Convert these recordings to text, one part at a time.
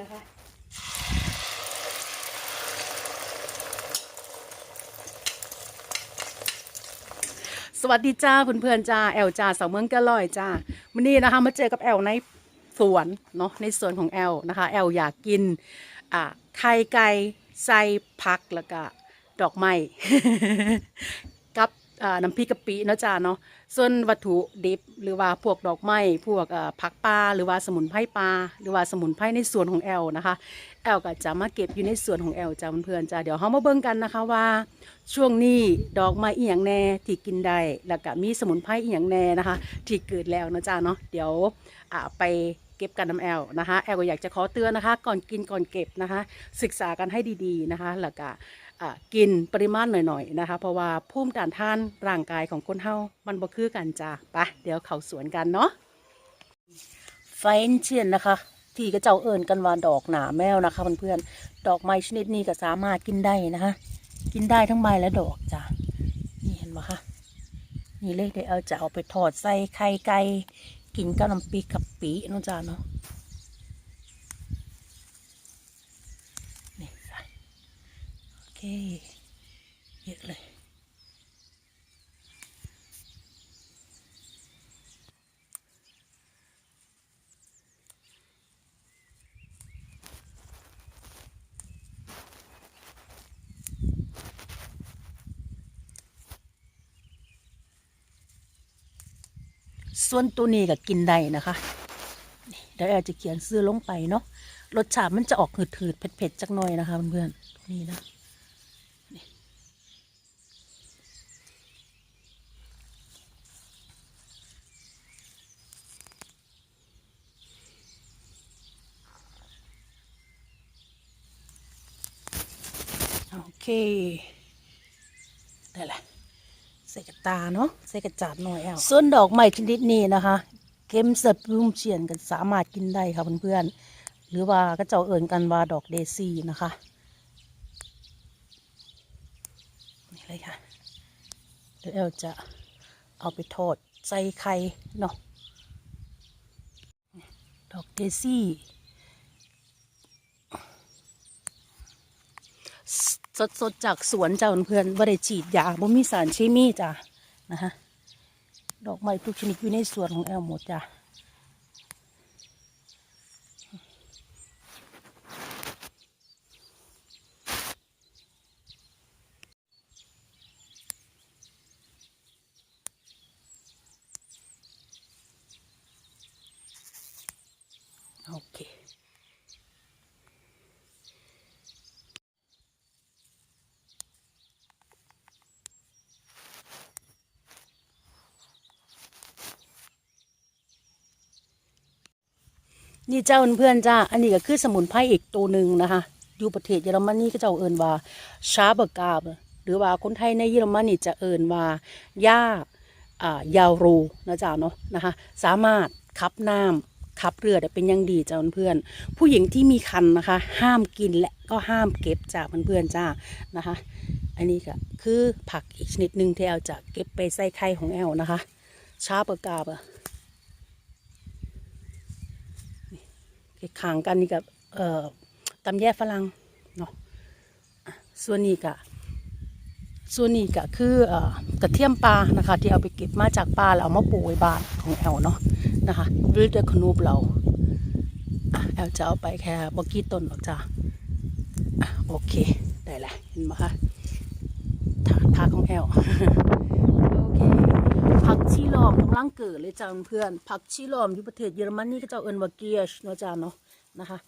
นะคะ สวัสดีจ้าเพื่อนๆจ้าแอลจ้าสาวเมืองกะลอยจ้าวันนี้นะคะมาเจอกับแอลในสวนเนาะในสวนของแอลนะคะ แอลอยากกินอ่าไข่ไก่ใส่ผักแล้วก็ดอกไม้ น้ำพริกกะปิเนาะจ้าเนาะส่วนวัตถุดิบหรือว่าพวกดอกไม้พวกผักปลาหรือว่าสมุนไพรปลาหรือว่าสมุนไพรในสวนของแอลนะคะแอลก็จะมาเก็บอยู่ในสวนของแอลจ้าเพื่อนๆจ้าเดี๋ยวเรามาเบิ่งกันนะคะว่า ช่วงนี้ดอกไม้อีหยังแน่ที่กินได้แล้วก็มีสมุนไพรอีหยังแน่นะคะ ที่เกิดแล้วนะจ๊ะเนาะเดี๋ยวไปเก็บกันน้ำแอลนะคะแอลก็อยากจะขอเตือนนะคะ ก่อนกินก่อนเก็บนะคะ ศึกษากันให้ดีๆนะคะแล้วก็ กินปริมาณหน่อยๆนะคะ เพราะว่าภูมิต้านทานร่างกายของคนเฮามันบ่คือกันจ้าไปเดี๋ยวเข้าสวนกันเนาะไฟนเชียนนะคะ ที่ก็เจ้าเอิญกันว่าดอกหนาแมวนะคะเพื่อนๆดอกไม้ชนิดนี้ก็สามารถกินได้นะคะ กินได้ทั้งใบและดอกจ้ะนี่เห็นไหมคะนี่เลขได้เอาจะเอาไปทอดใส่ไข่ไก่กินกับน้ำปีกับปีน้องจ้าเนาะ นี่จ้ะโอ เคเยอะเลยส่วนตัวนี้ก็กินได้นะคะเดี๋ยวอลจะเขียนซื้อลงไปเนาะ รสชาติมันจะออกหืดๆเผ็ดๆจักหน่อยนะคะเพื่อนๆตัวนี้นะ เคได้ละใส่กระตาเนาะใส่กระจาดหน่อยเอาส่วนดอกไม้ชนิดนี้นะคะเก็มสะพรุ่มเฉียนกันสามารถกินได้ค่ะเพื่อนๆหรือว่าก็เจ้าเอิ่นกันว่าดอกเดซี่นะคะนี่เลยค่ะเดี๋ยวเอลจะเอาไปทอดใส่ไข่เนาะดอกเดซี่ สดสดๆจากสวนจ้าเพื่อนบ่ได้ฉีดยาบ่มีสารเคมีจ้ะนะฮะดอกไม้ทุกชนิดอยู่ในสวนของแอลหมดจ้ะโอเค นี่เจ้าเพื่อนจ้า อันนี้ก็คือสมุนไพรอีกตัวหนึ่งนะคะ อยู่ประเทศเยอรมนีก็จ้าเอินว่าชาเบอร์กาบหรือว่าคนไทยในเยอรมนีจะเอินว่าย่าอ่ายาวรูนะจ้าเนาะนะคะ สามารถขับน้ำขับเรือได้เป็นอย่างดีจ้าเพื่อนผู้หญิงที่มีคันนะคะ ห้ามกินและก็ห้ามเก็บจ้าเพื่อนๆจ้านะคะ อันนี้ก็คือผักอีกชนิดหนึ่งที่แอลจะเก็บไปใส่ไข่ของแอลนะคะ ชาเบอร์กาบ ขางกันนี่กับเอ่อตำแย่ฝรั่งเนาะส่วนนี้ก็ส่วนนี้ก็คือเอ่อกระเทียมปลานะคะ ที่เอาไปเก็บมาจากปลาแล้วเอามาปลูกไว้บ้านของแอลเนาะนะคะวิลเดอร์คนูบเราแอลจะเอาไปแค่บกี้ต้นหรอกจ้าโอเค ได้ละเห็นไหมคะถาของแอล ผักชีลอมกำลังเกิดเลยจ้าเพื่อนผักชีลอมอยู่ประเทศเยอรมนีก็จะเอิ้นว่าเกียชเนาะจ้าเนาะนะคะ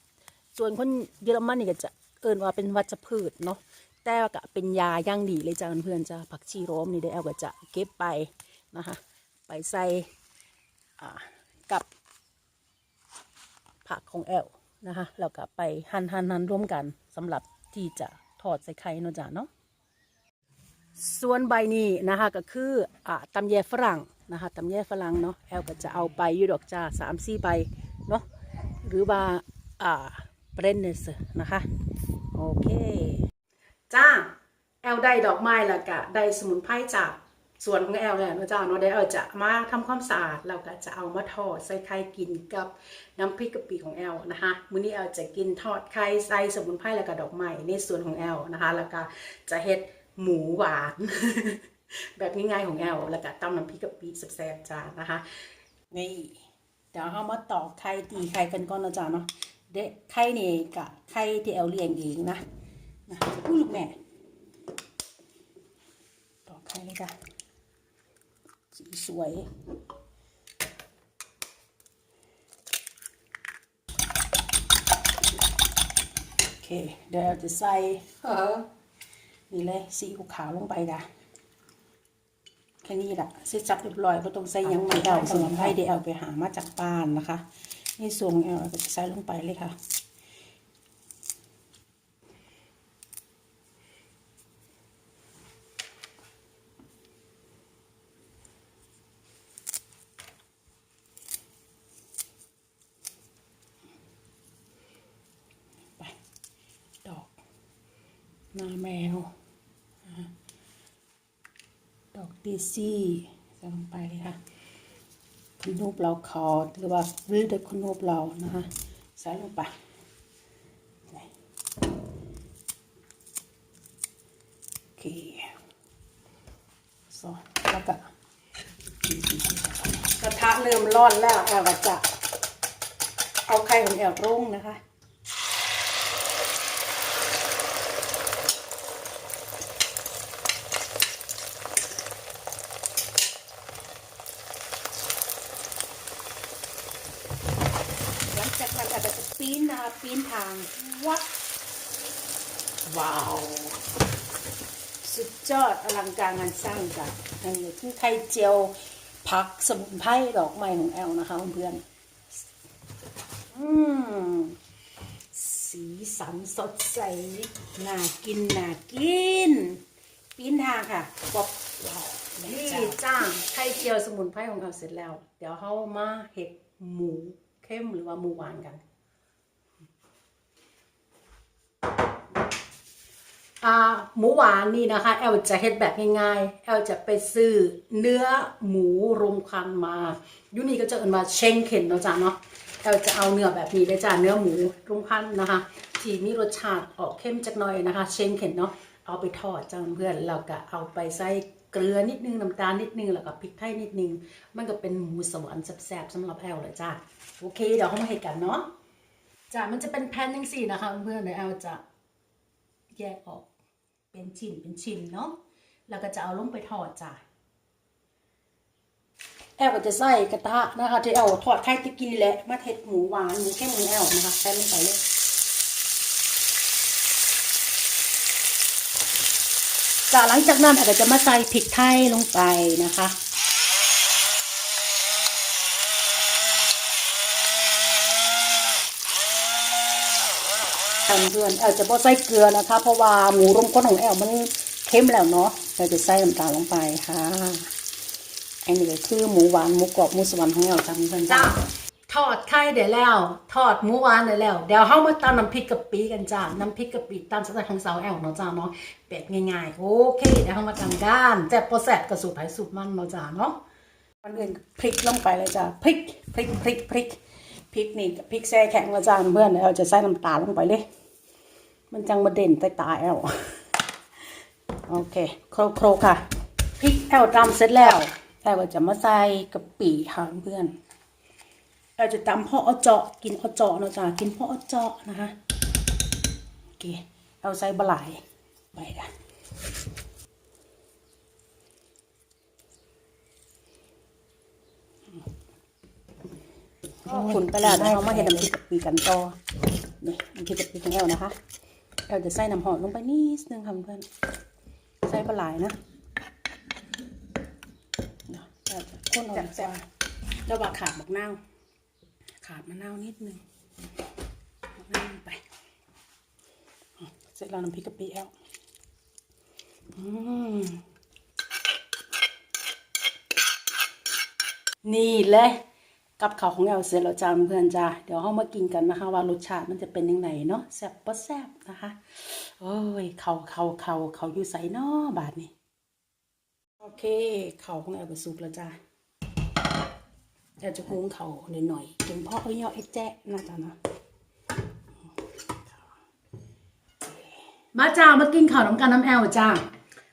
ส่วนคนเยอรมันนี่ก็จะเอิ้นว่าเป็นวัชพืชเนาะแต่ว่าก็เป็นยาย่างดีเลยจ้าเพื่อนจ้าผักชีลอมนี่ได้เอาก็จะเก็บไปนะคะไปใส่กับผักของแอลนะคะแล้วก็ไปหั่นหั่นหั่นร่วมกันสำหรับที่จะทอดใส่ไข่เนาะจ้าเนาะ ส่วนใบนี้นะคะก็คืออ่าตำแยฝรั่งนะคะตำแยฝรั่งเนาะแอลก็จะเอาใบอยู่ดอกจ้าสามสี่ใบเนาะหรือว่าอ่าเบรนเนสนะคะโอเค จ้า แอลได้ดอกไม้แล้วก็ได้สมุนไพรจากส่วนของแอลเนี่ยนะจ๊ะเนาะเดี๋ยวแอลจะมาทำความสะอาดแล้วก็จะเอามาทอดใส่ไข่กินกับน้ำพริกกะปิของแอลนะคะมื้อนี้แอลจะกินทอดไข่ใส่สมุนไพรแล้วก็ดอกไม้ในส่วนของแอลนะคะ แล้วก็จะเฮ็ด หมูหวาน แบบง่ายๆของแอลแล้วก็ตำน้ำพริกกะปิแซ่บๆจ้านะคะ นี่เดี๋ยวเรามาตอกไข่ตีไข่กันก่อนนะจ๊ะเนาะเด็กไข่นี่กับไข่ที่แอลเลี้ยงเองนะนะอุ้ยลูกแม่ตอกไข่เลยจ้ะสีสวยโอเคเดี๋ยวเราจะใส่เออ นี่เลยซีอิ๊วขาวลงไปจ้ะแค่นี้แหละเสร็จสับเรียบร้อยก็ต้องใส่หยังไม่เอาสมุนไพรเดี๋ยวเอาไปหามาจากบ้านนะคะนี่ส่วนแอลเราก็จะใส่ลงไปเลยค่ะไปดอกหน้าแมวอะดอกดี ซี่ใส่ลงไปเลยค่ะขนูบเราคอหรือว่าวิลเดขนูบเรานะคะใส่ลงไปโอเคสองแล้วก็กระทะเริ่มร้อนแล้วแอลก็จะเอาไข่ของแอลรุ่งนะคะ หลังจากนั้นอาจจะปีนนะคะปีนทางวัด ว้าว สุดยอดอลังการงานสร้างจ้ะอันนี้คือไข่เจียวผักสมุนไพรดอกไม้ของแอลนะคะเพื่อนอืมสีสันสดใส น่ากิน น่ากินปีนทางค่ะปอบว้าวนี่จ้าไข่เจียวสมุนไพรของเราเสร็จแล้ว เดี๋ยวเขามาเห็ดหมูเข้มหรือว่าหมูหวานกัน อ่า หมูหวานนี่นะคะ แอลจะเฮ็ดแบบง่ายๆ แอลจะไปซื้อเนื้อหมูรมควันมายูนี่ก็จะเอินว่าเชงเข็นเนาะจ้ะเนาะ แอลจะเอาเนื้อแบบนี้เลยจ้ะเนื้อหมูรมควันนะคะ ที่มีรสชาติออกเข้มจักหน่อยนะคะ เชงเข็นเนาะ เอาไปทอดจ้าเพื่อนแล้วก็เอาไปใส่เกลือนิดนึงน้ำตาลนิดนึงแล้วก็พริกไทยนิดนึง มันก็เป็นหมูสวรรค์แซ่บๆสำหรับแอลเลยจ้าโอเค เดี๋ยวเขามาเห็ดกันเนาะจ้ะมันจะเป็นแผ่นยังสี่นะคะเพื่อนๆเดี๋ยวแอลจะแยกออก เป็นชิ้นเป็นชิ้นเนาะแล้วก็จะเอาลงไปทอดจ้ะแอลก็จะใส่กระทะนะคะที่แอลทอดไข่ตะกี้แหละมาเทศหมูหวานหมูแค่มหมูแอลนะคะใส่ลงไปเลยจากหลังจากนั้นแอลก็จะมาใส่พริกไทยลงไปนะคะ ทางเพื่อนแอลจะบ่ใส่เกลือนะคะ เพราะว่าหมูรมควันของแอลมันเค็มแล้วเนาะเราจะใส่น้ำตาลลงไปค่ะอันนี้ก็คือหมูหวานหมูกรอบหมูสวรรค์ของแอลจังเพื่อนจ้าทอดไข่ได้แล้ว ทอดหมูหวานได้แล้ว เดี๋ยวเฮามาตำน้ำพริกกะปิกันจ้าน้ำพริกกะปิตามสไตล์ของสาวแอลเนาะจ้าเนาะแบบง่ายๆ โอเคเดี๋ยวเฮามาทำกันแต่บ่แซ่บก็สูตรไผสูตรมันเนาะจ้าเนาะก่อนอื่นพริกลงไปเลยจ้าพริกพริกพริกพริกพริกนี่กับพริกแช่แข็งละจ้าเพื่อนเดี๋ยวเราจะใส่น้ำตาลลงไปเลย มันจังมาเด่นใต้ตาแอลโอเคโครโครค่ะพริกแอลตำเสร็จแล้วแอลก็จะมาใส่กะปิค่ะเพื่อนแอลจะตำพ่อเอาเจาะกินเอาเจาะเนาะจ้ะกินพ่อเอาเจาะนะคะโอเคแอลใส่บะหลายไปค่ะขุนไปแล้วเดี๋ยวเรามาเห็นน้ำพริกกะปิกันต่อนี่น้ำพริกกะปิของแอลนะคะ แอลจะใส่น้ำหอมลงไปนิดนึงค่ะเพื่อนใส่ปลาไหลายนะเดี๋ยวแอลจะข้นเอาแซ่บๆแล้วว่าขาดมะนาวขาดมะนาวนิดนึงมะนาวลงไปอะเสร็จแล้วน้ำพริกกะปิแอลอืมนี่เลย กับข้าวของแอลเสร็จแล้วจ้าเพื่อนจ้าเดี๋ยวเรามากินกันนะคะ ว่ารสชาติมันจะเป็นยังไงเนาะแซ่บปะแซ่บนะคะ โอ้ยเขาเขาเขาเขาอยู่ใส่นอบาทนี่โอเคเขาของแอลก็สุกแล้วจ้าแอลจะหุงเขาหน่อยๆถึงพ่อเอ้ยย่อเอ็ดแจ๊ะนะจ๊ะเนาะมาจ้ามากินข้าวน้ำกันน้ำแอลจ้า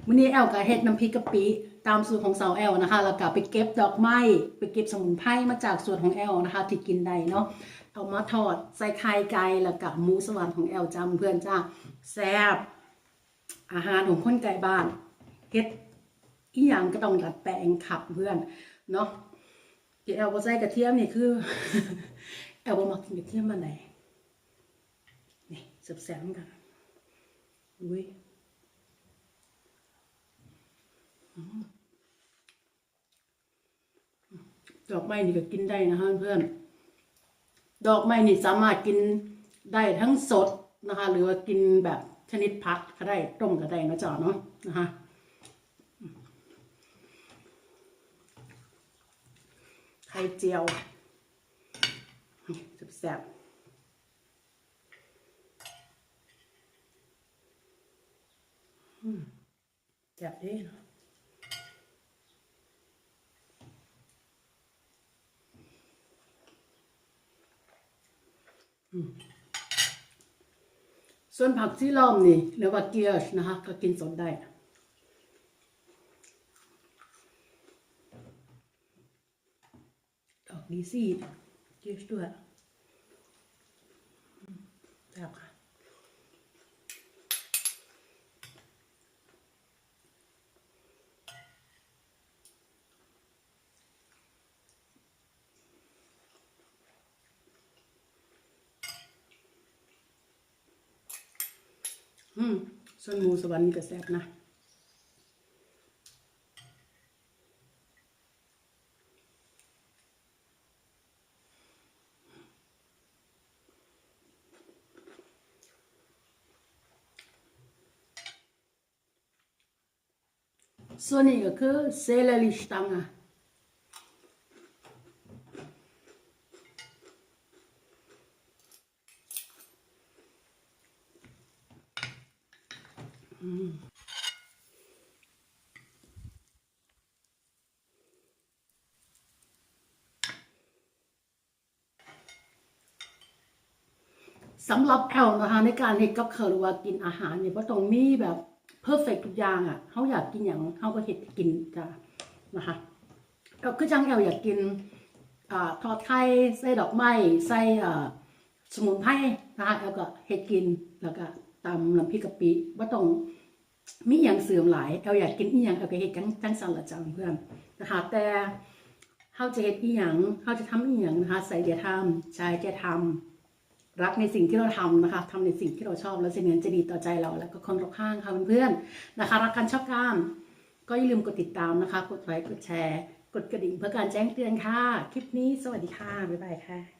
มื้อนี้แอลก็เฮ็ดน้ำพริกกะปิ ตามสูตรของสาวแอลนะคะแล้วก็ไปเก็บดอกไม้ไปเก็บสมุนไพรมาจากสวนของแอลนะคะที่กินได้เนาะเอามาทอดใส่ไข่ไก่แล้วก็หมูสวรรค์ของแอลจ้าเพื่อนจ้าแซ่บอาหารของคนไก่บ้านเฮ็ดอีหยังก็ต้องดัดแปลงขับเพื่อนเนาะที่แอลบ่ใส่กระเทียมนี่คือแอลบ่มักกินกระเทียมมาไหนนี่แซ่บกันอุ้ยอืม ดอกไม้นี่ก็กินได้นะฮะเพื่อน ดอกไม้นี่สามารถกินได้ทั้งสดนะคะ หรือว่ากินแบบชนิดพักก็ได้ต้มก็ได้นะจ๊ะเนาะนะคะไข่เจียวแซ่บแซ่บดีเนาะ ส่วนผักที่ล้อมนี่เรียกว่าเกียร์ชนะคะก็กินสดได้ดอกดีซี่เยอะด้วยอืมแซ่บค่ะ อืมส่วนหมูสวรรค์นี่ก็แซ่บนะส่วนนี้ก็คือเซเลริสตังอะ สำหรับแอลนะคะในการเฮ็ดกับข้าวหรือว่ากินอาหารเนี่ยบ่ต้องมีแบบเพอร์เฟกทุกอย่างอะเฮาอยากกินหยังเฮาก็เฮ็ดกินจ้ะนะคะแอลคือจังแอลอยากกินอ่าทอดไข่ใส่ดอกไม้ใส่อ่าสมุนไพรนะคะแอลก็เฮ็ดกินแล้วก็ตำน้ำพริกกะปิบ่ต้องมีหยังเสื่อมหลายแอลอยากกินอีหยังแอลก็เฮ็ดจังจังซั่นละจ้ะเพื่อนนะคะแต่เฮาจะเฮ็ดอีหยังเฮาจะทำอีหยังนะคะใส่เดียทำใชายจะทำ รักในสิ่งที่เราทำนะคะทำในสิ่งที่เราชอบแล้วสิ่งนั้นจะดีต่อใจเราและก็คนรอบข้างค่ะเพื่อนๆนะคะ รักกันชอบกันก็อย่าลืมกดติดตามนะคะ กดไลค์กดแชร์ กดกระดิ่งเพื่อการแจ้งเตือนค่ะ คลิปนี้สวัสดีค่ะ บ๊ายบายค่ะ